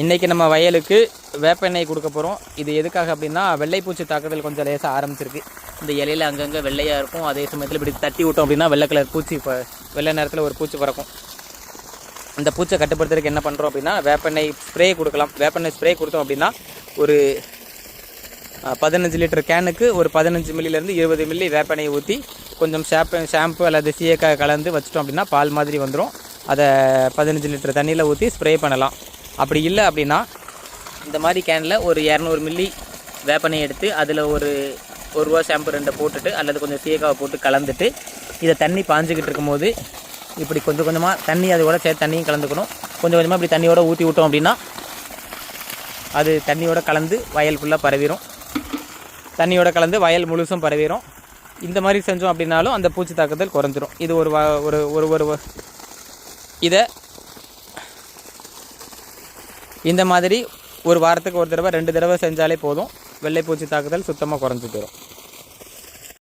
இன்றைக்கி நம்ம வயலுக்கு வேப்பெண்ணெய் கொடுக்க போகிறோம் இது எதுக்காக அப்படின்னா வெள்ளைப்பூச்சி தாக்குதல் கொஞ்சம் லேசாக ஆரம்பிச்சிருக்கு. இந்த இலையில அங்கங்கே வெள்ளையாக இருக்கும். அதே சமயத்தில் இப்படி தட்டி விட்டோம் அப்படின்னா வெள்ளை கலர் பூச்சி இப்போ வெள்ளை நேரத்தில் ஒரு பூச்சி பறக்கும். இந்த பூச்சை கட்டுப்படுத்துறதுக்கு என்ன பண்ணுறோம் அப்படின்னா வேப்பெண்ணெய் ஸ்ப்ரே கொடுக்கலாம். வேப்பெண்ணெய் ஸ்ப்ரே கொடுத்தோம் அப்படின்னா ஒரு பதினஞ்சு லிட்டர் கேனுக்கு ஒரு பதினஞ்சு மில்லிலேருந்து இருபது மில்லி வேப்பெண்ணெய் ஊற்றி கொஞ்சம் ஷாம்பு ஷாம்பு அல்லது சீயக்காய் கலந்து வச்சிட்டோம் அப்படின்னா பால் மாதிரி வந்துடும் அதை பதினஞ்சு லிட்டர் தண்ணியில் ஊற்றி ஸ்ப்ரே பண்ணலாம். அப்படி இல்லை அப்படின்னா இந்த மாதிரி கேனில் ஒரு இரநூறு மில்லி வேப்பனை எடுத்து அதில் ஒரு ஒரு ரூபா ஷாம்பு ரெண்டை போட்டுட்டு அல்லது கொஞ்சம் சீயக்காவை போட்டு கலந்துட்டு இதை தண்ணி பாஞ்சிக்கிட்டு இருக்கும்போது இப்படி கொஞ்சம் கொஞ்சமாக தண்ணி அதோட சேர்த்து தண்ணியும் கலந்துக்கணும். கொஞ்சம் கொஞ்சமாக இப்படி தண்ணியோட ஊற்றி விட்டோம் அப்படின்னா அது தண்ணியோட கலந்து வயல் ஃபுல்லாக பரவிடும் தண்ணியோட கலந்து வயல் முழுசும் பரவிடும் இந்த மாதிரி செஞ்சோம் அப்படின்னாலும் அந்த பூச்சி தாக்குதல் குறைஞ்சிரும். இது ஒரு வ- ஒரு ஒரு ஒரு இதை இந்த மாதிரி ஒரு வாரத்துக்கு ஒரு தடவை ரெண்டு தடவை செஞ்சாலே போதும். வெள்ளைப்பூச்சி தாக்குதல் சுத்தமாக குறைஞ்சி போயிடும்